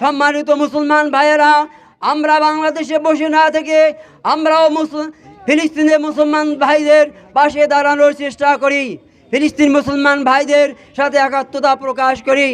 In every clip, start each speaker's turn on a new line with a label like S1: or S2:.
S1: সম্মানিত মুসলমান ভাইয়েরা, আমরা বাংলাদেশে বসে না থেকে আমরাও ফিলিস্তিনের মুসলমান ভাইদের পাশে দাঁড়ানোর চেষ্টা করি। ফিলিস্তিন মুসলমান ভাইদের সাথে একাত্মতা প্রকাশ করি।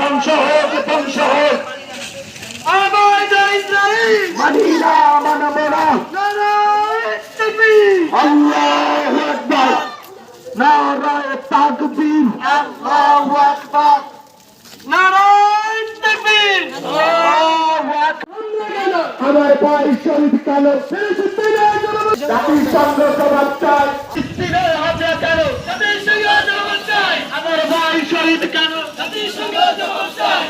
S2: ধ্বংস হোক ধ্বংস হোক। মানি না মানব না আল্লাহু আকবার। নারায়ে তাকবীর। আল্লাহু আকবার। আমার শহীদ কালো জাতিসংঘ জবাব চাই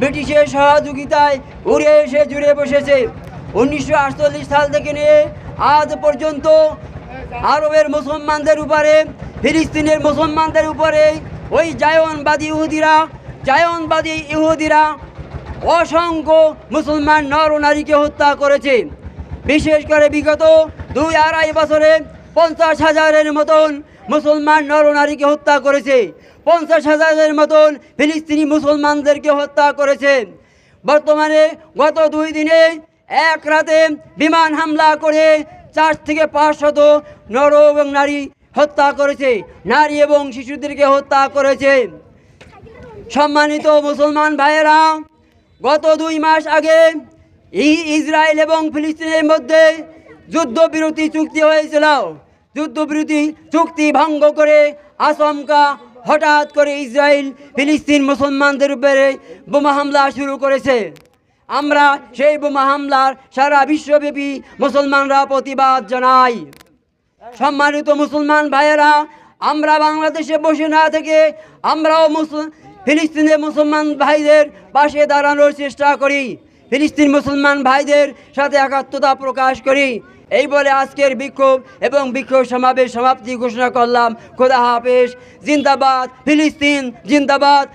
S1: ব্রিটিশের সহযোগিতায় উড়ে এসে জুড়ে বসেছে। উনিশশো আটচল্লিশ সাল থেকে নিয়ে আজ পর্যন্ত আরবের মুসলমানদের উপরে, ফিলিস্তিনের মুসলমানদের উপরে ওই জায়নবাদী ইহুদিরা জায়নবাদী ইহুদিরা অসংখ্য মুসলমান নর নারীকে হত্যা করেছে। বিশেষ করে বিগত দুই আড়াই বছরে পঞ্চাশ হাজারের মতন মুসলমান নর নারীকে হত্যা করেছে। পঞ্চাশ হাজারের মতন ফিলিস্তিনি মুসলমানদেরকে হত্যা করেছে। বর্তমানে গত দুই দিনে এক রাতে বিমান হামলা করে চার থেকে পাঁচশত নর এবং নারী হত্যা করেছে। নারী এবং শিশুদেরকে হত্যা করেছে। সম্মানিত মুসলমান ভাইয়েরা, গত দুই মাস আগে ইসরায়েল এবং ফিলিস্তিনের মধ্যে যুদ্ধবিরতি চুক্তি হয়েছিল। যুদ্ধবিরতি চুক্তি ভঙ্গ করে আসমকা হঠাৎ করে ইসরায়েল, ফিলিস্তিন মুসলমানদের উপরে বোমা হামলা শুরু করেছে। আমরা সেই বোমা হামলার সারা বিশ্বব্যাপী মুসলমানরা প্রতিবাদ জানাই। সম্মানিত মুসলমান ভাইয়েরা, আমরা বাংলাদেশে বসে না থেকে আমরাও মুসল, ফিলিস্তিনের মুসলমান ভাইদের পাশে দাঁড়ানোর চেষ্টা করি। ফিলিস্তিন মুসলমান ভাইদের সাথে একাত্মতা প্রকাশ করি। এই বলে আজকের বিক্ষোভ এবং বিক্ষোভ সমাবেশ সমাপ্তি ঘোষণা করলাম। খোদা হাফেজ। জিন্দাবাদ। ফিলিস্তিন জিন্দাবাদ।